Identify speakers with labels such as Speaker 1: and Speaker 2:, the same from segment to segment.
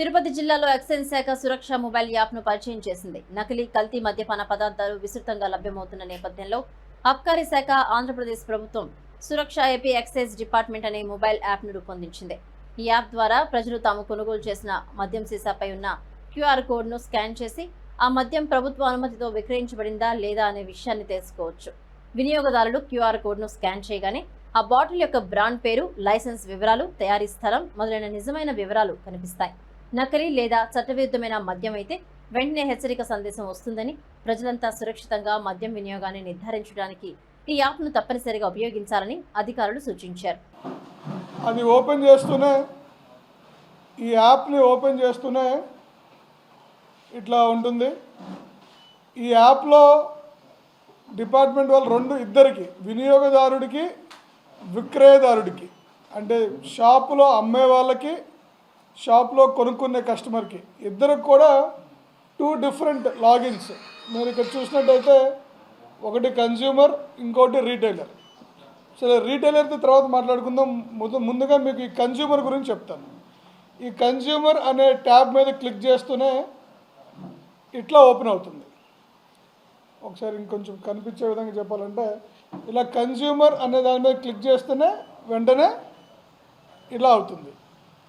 Speaker 1: తిరుపతి జిల్లాలో ఎక్సైజ్ శాఖ సురక్ష మొబైల్ యాప్ను పరిచయం చేసింది. నకిలీ కల్తీ మద్యపాన పదార్థాలు విస్తృతంగా లభ్యమవుతున్న నేపథ్యంలో అబ్కారీ శాఖ ఆంధ్రప్రదేశ్ ప్రభుత్వం సురక్ష ఏపీ ఎక్సైజ్ డిపార్ట్మెంట్ అనే మొబైల్ యాప్ను రూపొందించింది. ఈ యాప్ ద్వారా ప్రజలు తాము కొనుగోలు చేసిన మద్యం సీసాపై ఉన్న క్యూఆర్ కోడ్ను స్కాన్ చేసి ఆ మద్యం ప్రభుత్వ అనుమతితో విక్రయించబడిందా లేదా అనే విషయాన్ని తెలుసుకోవచ్చు. వినియోగదారులు క్యూఆర్ కోడ్ను స్కాన్ చేయగానే ఆ బాటిల్ యొక్క బ్రాండ్ పేరు లైసెన్స్ వివరాలు తయారీ స్థలం మొదలైన నిజమైన వివరాలు కనిపిస్తాయి. నకిలీ లేదా చట్టవిరుద్ధమైన మద్యం అయితే వెంటనే హెచ్చరిక సందేశం వస్తుందని ప్రజలంతా సురక్షితంగా మద్యం వినియోగాన్ని నిర్ధారించడానికి ఈ యాప్ను తప్పనిసరిగా ఉపయోగించాలని అధికారులు సూచించారు.
Speaker 2: అది ఓపెన్ చేస్తూనే ఈ యాప్ని ఓపెన్ చేస్తూనే ఇట్లా ఉంటుంది. ఈ యాప్లో డిపార్ట్మెంట్ వాళ్ళు రెండు ఇద్దరికి వినియోగదారుడికి విక్రయదారుడికి అంటే షాపులో అమ్మే వాళ్ళకి షాప్లో కొనుక్కునే కస్టమర్కి. ఇద్దరికి కూడా టూ డిఫరెంట్ లాగిన్స్. మీరు ఇక్కడ చూసినట్టయితే ఒకటి కన్జ్యూమర్ ఇంకోటి రీటైలర్. సరే రీటైలర్తో తర్వాత మాట్లాడుకుందాం. ముందు- ముందుగా మీకు ఈ కన్జ్యూమర్ గురించి చెప్తాను. ఈ కన్జ్యూమర్ అనే ట్యాబ్ మీద క్లిక్ చేస్తూనే ఇట్లా ఓపెన్ అవుతుంది. ఒకసారి ఇంకొంచెం కనిపించే విధంగా చెప్పాలంటే ఇలా కన్జ్యూమర్ అనే దాని మీద క్లిక్ చేస్తేనే వెంటనే ఇలా అవుతుంది.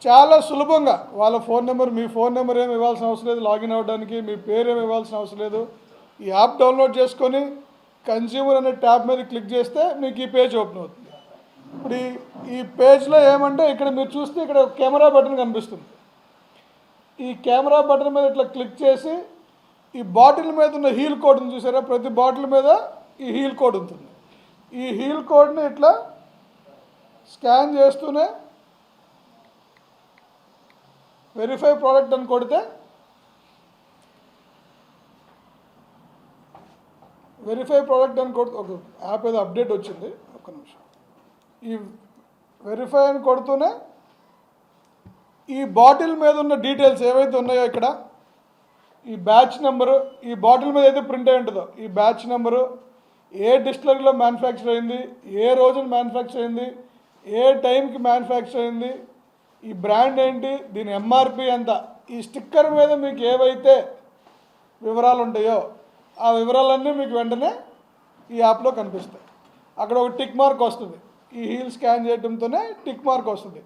Speaker 2: చాలా సులభంగా. వాళ్ళ ఫోన్ నెంబర్ మీ ఫోన్ నెంబర్ ఏమి ఇవ్వాల్సిన అవసరం లేదు. లాగిన్ అవ్వడానికి మీ పేరు ఏమి ఇవ్వాల్సిన అవసరం లేదు. ఈ యాప్ డౌన్లోడ్ చేసుకొని కన్జ్యూమర్ అనే ట్యాబ్ మీద క్లిక్ చేస్తే మీకు ఈ పేజ్ ఓపెన్ అవుతుంది. ఇప్పుడు ఈ ఈ పేజ్లో ఏమంటే ఇక్కడ మీరు చూస్తే ఇక్కడ కెమెరా బటన్ కనిపిస్తుంది. ఈ కెమెరా బటన్ మీద ఇట్లా క్లిక్ చేసి ఈ బాటిల్ మీద ఉన్న హీల్ కోడ్ని చూసారా? ప్రతి బాటిల్ మీద ఈ హీల్ కోడ్ ఉంటుంది. ఈ హీల్ కోడ్ని ఇట్లా స్కాన్ చేస్తూనే వెరిఫై ప్రోడక్ట్ అని కొడితే వెరిఫై ప్రోడక్ట్ అని కొడుతూ ఒక యాప్ ఏదో అప్డేట్ వచ్చింది. ఒక్క నిమిషం. ఈ వెరిఫై అని కొడుతూనే ఈ బాటిల్ మీద ఉన్న డీటెయిల్స్ ఏవైతే ఉన్నాయో ఇక్కడ ఈ బ్యాచ్ నెంబరు ఈ బాటిల్ మీద అయితే ప్రింట్ అయి ఉంటుందో ఈ బ్యాచ్ నెంబరు ఏ డిస్టిలరీలో మ్యానుఫ్యాక్చర్ అయింది ఏ రోజున మ్యానుఫ్యాక్చర్ అయింది ఏ టైంకి మ్యానుఫ్యాక్చర్ అయింది ఈ బ్రాండ్ ఏంటి? దీని ఎంఆర్పి ఎంత? ఈ స్టిక్కర్ మీద మీకు ఏవైతే వివరాలు ఉంటాయో ఆ వివరాలన్నీ మీకు వెంటనే ఈ యాప్లో కనిపిస్తాయి. అక్కడ ఒక టిక్ మార్క్ వస్తుంది. ఈ హీల్ స్కాన్ చేయడంతోనే టిక్ మార్క్ వస్తుంది.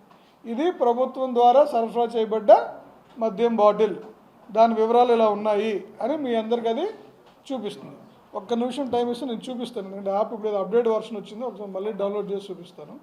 Speaker 2: ఇది ప్రభుత్వం ద్వారా సరఫరా చేయబడ్డ మద్యం బాటిల్. దాని వివరాలు ఇలా ఉన్నాయి అని మీ అందరికి అది చూపిస్తుంది. ఒక్క నిమిషం టైం ఇస్తే నేను చూపిస్తాను. ఎందుకంటే యాప్ ఇప్పుడు అప్డేట్ వర్షన్ వచ్చింది ఒకసారి మళ్ళీ డౌన్లోడ్ చేసి చూపిస్తాను.